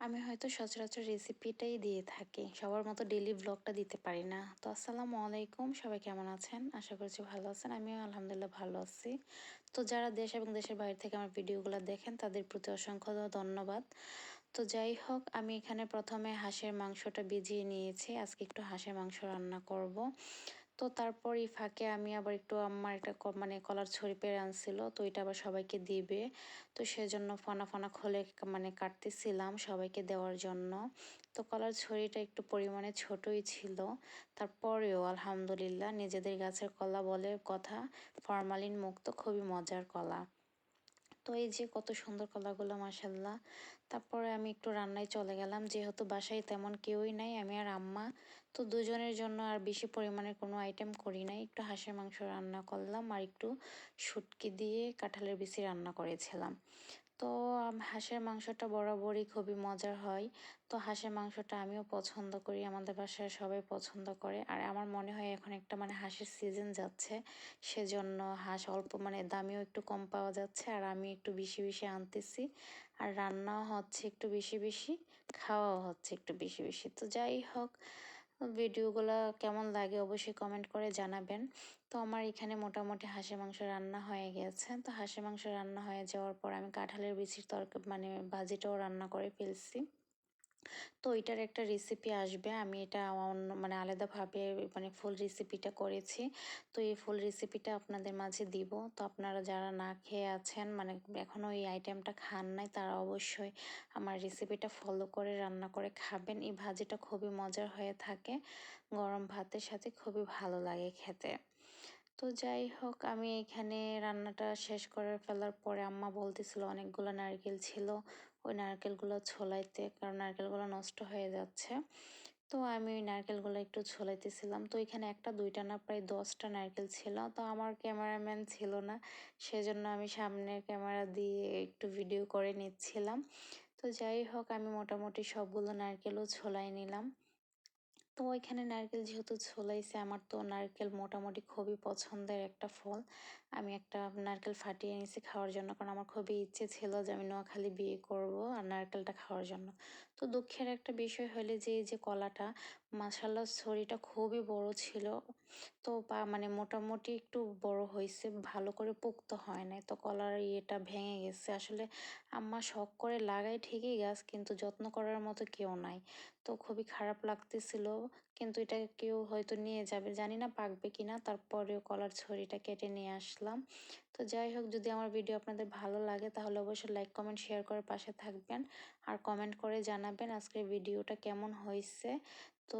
আমি হয়তো সচরাচর রেসিপিটাই দিয়ে থাকি। সবার মতো ডেলি ব্লগটা দিতে পারি না। তো আসসালামু আলাইকুম, সবাই কেমন আছেন? আশা করছি ভালো আছেন, আমিও আলহামদুলিল্লাহ ভালো আছি। তো যারা দেশ এবং দেশের বাইরে থেকে আমার ভিডিওগুলো দেখেন, তাদের প্রতি অসংখ্য ধন্যবাদ। তো যাই হোক, আমি এখানে প্রথমে হাঁসের মাংসটা ভিজিয়ে নিয়েছি। আজকে একটু হাঁসের মাংস রান্না করব। তো তারপর ফাঁকে আমি আবার একটু আমার একটা মানে কলার ছড়ি পেরে আনছিল, তো এটা আবার সবাইকে দিবে। তো সেজন্য ফনা ফনা খোলে মানে কাটতেছিলাম সবাইকে দেওয়ার জন্য। তো কলার ছড়িটা একটু পরিমাণে ছোটই ছিল। তারপরেও আলহামদুলিল্লাহ নিজেদের গাছের কলা বলে কথা ফরমালিন মুক্ত খুবই মজার কলা। তো এই যে কত সুন্দর কলাগুলো মাসাল্লাহ তারপরে আমি একটু রান্নায় চলে গেলাম, যেহেতু বাসায় তেমন কেউই নাই, আমি আর আম্মা। তো দুজনের জন্য আর বেশি পরিমাণে কোনো আইটেম করি নাই। একটু হাঁসের মাংস রান্না করলাম আর একটু শুটকি দিয়ে কাঁঠালের বিচি রান্না করেছিলাম। তো হাঁসের মাংসটা বরাবরই খুবই মজার হয়। তো হাঁসের মাংসটা আমিও পছন্দ করি, আমাদের বাসায় সবাই পছন্দ করে। আর আমার মনে হয় এখন একটা মানে হাঁসের সিজন যাচ্ছে, সেজন্য হাঁস অল্প মানে দামিও একটু কম পাওয়া যাচ্ছে, আর আমি একটু বেশি বেশি আনতেছি। আর রান্নাও হচ্ছে একটু বেশি বেশি, খাওয়াও হচ্ছে একটু বেশি বেশি। তো যাই হোক ভিডিওগুলো কেমন লাগে অবশ্যই কমেন্ট করে জানাবেন। তো আমার এখানে মোটামুটি হাঁসের মাংস রান্না হয়ে গেছে। তো হাঁসের মাংস রান্না হয়ে যাওয়ার পর আমি কাঁঠালের বিচির তরকারি মানে ভাজিটাও রান্না করে ফেলছি। তো এটার একটা রেসিপি আসবে। আমি এটা অন্য মানে আলাদাভাবে মানে ফুল রেসিপিটা করেছি। তো এই ফুল রেসিপিটা আপনাদের মাঝে দিব। তো আপনারা যারা না খেয়ে আছেন মানে এখনও এই আইটেমটা খান নাই, তারা অবশ্যই আমার রেসিপিটা ফলো করে, রান্না করে খাবেন। এই ভাজিটা খুবই মজার হয়ে থাকে। গরম ভাতের সাথে খুবই ভালো লাগে খেতে। তো যাই হোক, আমি এখানে রান্নাটা শেষ করে ফেলার পরে আম্মা বলতেছিল, অনেকগুলো নারকেল ছিল। ওই নারকেলগুলো ছোলাইতে কারণ নারকেলগুলো নষ্ট হয়ে যাচ্ছে। তো আমি ওই নারকেলগুলো একটু ছোলাইতেছিলাম তো এখানে একটা, দুইটা না, প্রায় দশটা নারকেল ছিল। তো আমার ক্যামেরাম্যান ছিল না, সেজন্য আমি সামনের ক্যামেরা দিয়ে একটু ভিডিও করে নিচ্ছিলাম। তো যাই হোক, আমি মোটামুটি সবগুলো নারকেলও ছোলাই নিলাম। তো ওইখানে নারকেল যেহেতু ছোলাইছে আমার তো নারকেল মোটামুটি খুবই পছন্দের একটা ফল। আমি একটা নারকেল ফাটিয়ে নিয়েছি খাওয়ার জন্য, কারণ আমার খুবই ইচ্ছে ছিল যে আমি নোয়াখালী বিয়ে করব আর নারকেলটা খাওয়ার জন্য। তো দুঃখের একটা বিষয় হলে যে যে কলাটা মাসাল্লা ছড়িটা খুবই বড় ছিল। তো পা মানে মোটামুটি একটু বড় হয়েছে, ভালো করে পোক্ত হয় নাই। তো কলার ইয়েটা ভেঙে গেছে। আসলে আম্মা শখ করে লাগাই ঠিকই গাছ, কিন্তু যত্ন করার মতো কেউ নাই। তো খুবই খারাপ লাগতেছিল। কিন্তু এটা কেউ হয়তো নিয়ে যাবে। জানি না পাকবে কি না তারপরেও কলার ছড়িটা কেটে নিয়ে আসলাম। তো যাই হোক, যদি আমার ভিডিও আপনাদের ভালো লাগে, তাহলে অবশ্যই লাইক কমেন্ট শেয়ার করে পাশে থাকবেন। আর কমেন্ট করে জানাবেন আজকের ভিডিওটা কেমন হয়েছে। তো